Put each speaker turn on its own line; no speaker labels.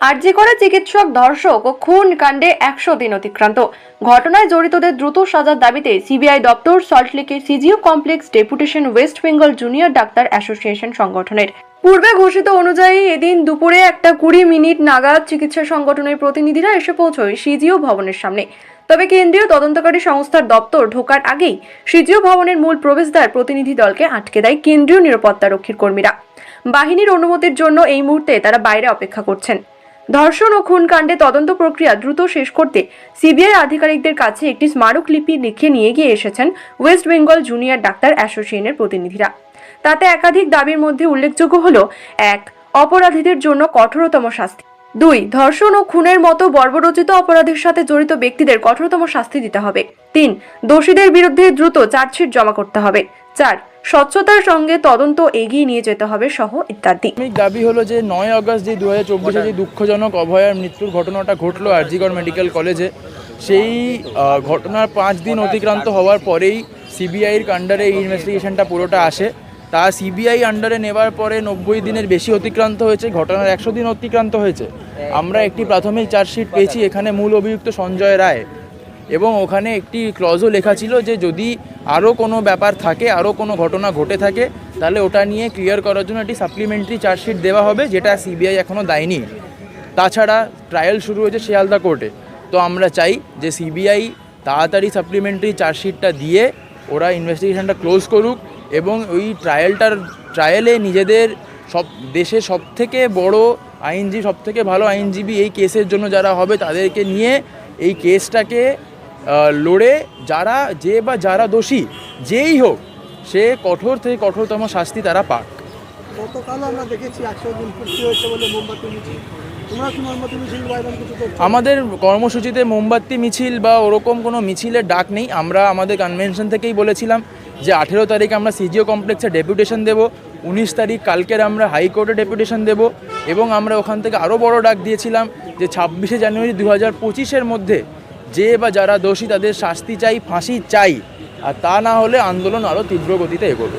আরজি করে চিকিৎসক ধর্ষক ও খুন কাণ্ডে একশো দিন অতিক্রান্ত। ঘটনায় জড়িতদের দ্রুত সাজার দাবিতে সিবিআই দপ্তর সল্টলেকে CGO complex deputation West Bengal junior doctor association সংগঠনের। পূর্বে ঘোষিত অনুযায়ী এদিন দুপুরে একটা কুড়ি মিনিট নাগাদ চিকিৎসা সংগঠনের প্রতিনিধিরা এসে পৌঁছয় সিজিও ভবনের সামনে। তবে কেন্দ্রীয় তদন্তকারী সংস্থার দপ্তর ঢোকার আগেই সিজিও ভবনের মূল প্রবেশদ্বার প্রতিনিধি দলকে আটকে দেয় কেন্দ্রীয় নিরাপত্তারক্ষীর কর্মীরা। বাহিনীর অনুমতির জন্য এই মুহূর্তে তারা বাইরে অপেক্ষা করছেন। ধর্ষণ ও খুন কাণ্ডে তদন্ত প্রক্রিয়া দ্রুত শেষ করতে সিবিআই আধিকারিকদের কাছে একটি স্মারকলিপি লিখে নিয়ে গিয়ে এসেছেন ওয়েস্ট বেঙ্গল জুনিয়র ডাক্তার অ্যাসোসিয়েশনের প্রতিনিধিরা। তাতে একাধিক দাবির মধ্যে উল্লেখযোগ্য হল, এক, অপরাধীদের জন্য কঠোরতম শাস্তি। দুই, ধর্ষণ ও খুনের মতো বর্বরচিত অপরাধের সাথে জড়িত ব্যক্তিদের কঠোরতম শাস্তি দিতে হবে। তিন, দোষীদের বিরুদ্ধে দ্রুত চার্জশিট জমা করতে হবে। চার স্বচ্ছতার সঙ্গে তদন্ত এগিয়ে নিয়ে যেতে হবে সহ ইত্যাদি।
দাবি হলো যে নয় আগস্ট যে দু হাজার চব্বিশে যে দুঃখজনক অভয়ার মৃত্যুর ঘটনাটা ঘটলো আরজিগড় মেডিকেল কলেজে, সেই ঘটনার পাঁচ দিন অতিক্রান্ত হওয়ার পরেই সিবিআইয়ের আন্ডারে এই ইনভেস্টিগেশনটা পুরোটা আসে। তা সিবিআই আন্ডারে নেবার পরে নব্বই দিনের বেশি অতিক্রান্ত হয়েছে, ঘটনার একশো দিন অতিক্রান্ত হয়েছে। আমরা একটি প্রাথমিক চার্জশিট পেয়েছি, এখানে মূল অভিযুক্ত সঞ্জয় রায়। এবং ওখানে একটি ক্লজও লেখা ছিল যে যদি আরও কোনো ব্যাপার থাকে, আরও কোনো ঘটনা ঘটে থাকে, তাহলে ওটা নিয়ে ক্লিয়ার করার জন্য একটি সাপ্লিমেন্টারি চার্জশিট দেওয়া হবে, যেটা সিবিআই এখনও দেয়নি। তাছাড়া ট্রায়াল শুরু হয়েছে শিয়ালদা কোর্টে তো আমরা চাই যে সিবিআই তাড়াতাড়ি সাপ্লিমেন্টারি চার্জশিটটা দিয়ে ওরা ইনভেস্টিগেশনটা ক্লোজ করুক এবং ওই ট্রায়ালটার ট্রায়ালে নিজেদের সব, দেশের সব থেকে বড় আইনজীবী সব থেকে ভালো আইনজীবী এই কেসের জন্য যারা হবে, তাদেরকে নিয়ে এই কেসটাকে লড়ে যারা যে বা যারা দোষী যেই হোক সে কঠোর থেকে কঠোরতম শাস্তি তারা পাক।
গতকাল আমরা দেখেছি একশো দিন পূর্তি হয়েছে বলে মোমবাতি মিছিল। তোমরা কি মোমবাতি মিছিল বা এরকম কিছু করছ?
আমাদের কর্মসূচিতে মোমবাতি মিছিল বা ওরকম কোনো মিছিলের ডাক নেই। আমরা আমাদের কনভেনশন থেকেই বলেছিলাম যে আঠেরো তারিখ আমরা সিজিও কমপ্লেক্সে ডেপুটেশন দেব উনিশ তারিখ কালকের আমরা হাইকোর্টে ডেপুটেশন দেব এবং আমরা ওখান থেকে আরও বড় ডাক দিয়েছিলাম যে ছাব্বিশে জানুয়ারি দু হাজার পঁচিশের মধ্যে যে বা যারা দোষী, তাদের শাস্তি চাই, ফাঁসি চাই। আর তা না হলে আন্দোলন আরও তীব্র গতিতে এগোবে।